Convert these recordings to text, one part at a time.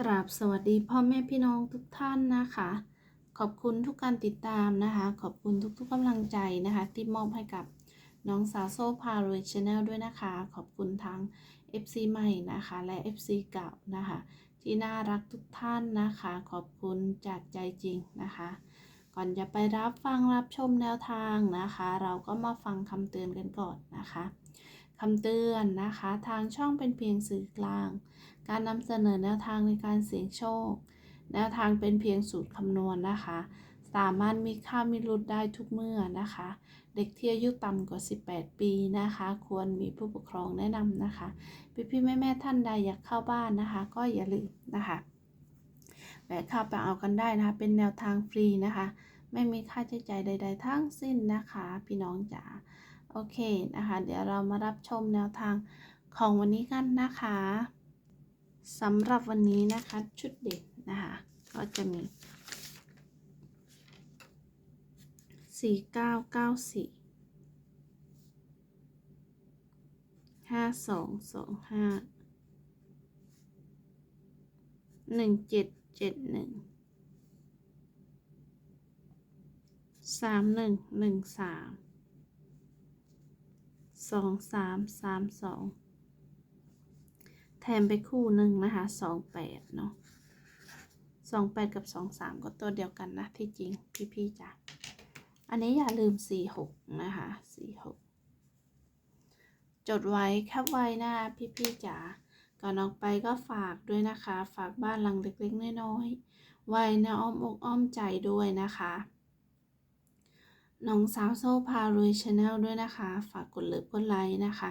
กราบสวัสดีพ่อแม่พี่น้องทุกท่านนะคะ ขอบคุณทุกการติดตามนะคะ ขอบคุณทุกๆกำลังใจนะคะ ที่มอบให้กับน้องสาวโซพารวยชาแนลด้วยนะคะ ขอบคุณทั้ง FC ใหม่นะคะ และ FC เก่านะคะ ที่น่ารักทุกท่านนะคะ ขอบคุณจากใจจริงนะคะ ก่อนจะไปรับฟังรับชมแนวทางนะคะ เราก็มาฟังคำเตือนกันก่อนนะคะ คำเตือนนะคะ ทางช่องเป็นเพียงสื่อกลาง การนำเสนอแนวทางในการเสี่ยงโชค แนวทางเป็นเพียงสูตรคำนวณนะคะ สามารถมีค่ามีรุดได้ทุกเมื่อนะคะ เด็กที่อายุต่ำกว่า 18 ปีนะคะ ควรมีผู้ปกครองแนะนำนะคะ พี่พี่ๆแม่แม่ท่านใดอยากเข้าบ้านนะคะ ก็อย่าลืมนะคะแวะเข้าไปเอากันได้นะคะ เป็นแนวทางฟรีนะคะ ไม่มีค่าใช้จ่ายใด ๆ ทั้งสิ้นนะคะ พี่น้องจ๋า โอเคนะคะ เดี๋ยวเรามารับชมแนวทางของวันนี้กันนะคะสำหรับวันนี้นะคะชุดเด็ดนะคะ ก็จะมีสี่เก้าเก้า สองสาหนึ่งเจ็ดเจ็ดหนึ่งสามสามสองแถมไปคู่หนึ่งนะคะสองแปดเนาะสองแปดกับสองสามก็ตัวเดียวกันนะที่จริงพี่ๆจ้ะอันนี้อย่าลืม46นะคะ46จดไว้แคปไว้นะคะพี่ๆจ๋าก่อนออกไปก็ฝากด้วยนะคะ ฝากบ้านหลังเล็กๆน้อยๆไว้ในอ้อมอกอ้อมใจด้วยนะคะ น้องสาวโซ่พารวยชาแนลด้วยนะคะ ฝากกดเลิฟกดไลค์นะคะ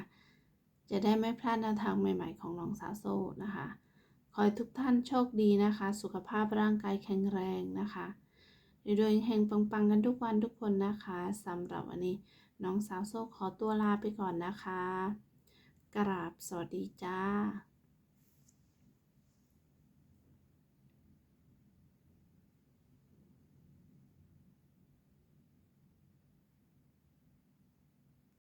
จะได้ไม่พลาดแนวทางใหม่ๆของน้องสาวโซ่นะคะ ขอให้ทุกท่านโชคดีนะคะ สุขภาพร่างกายแข็งแรงนะคะโดยๆเฮงปังๆกันทุกวันทุกคนนะคะสำหรับวันนี้น้องสาวโซ่ขอตัวลาไปก่อนนะคะ กราบสวัสดีจ้า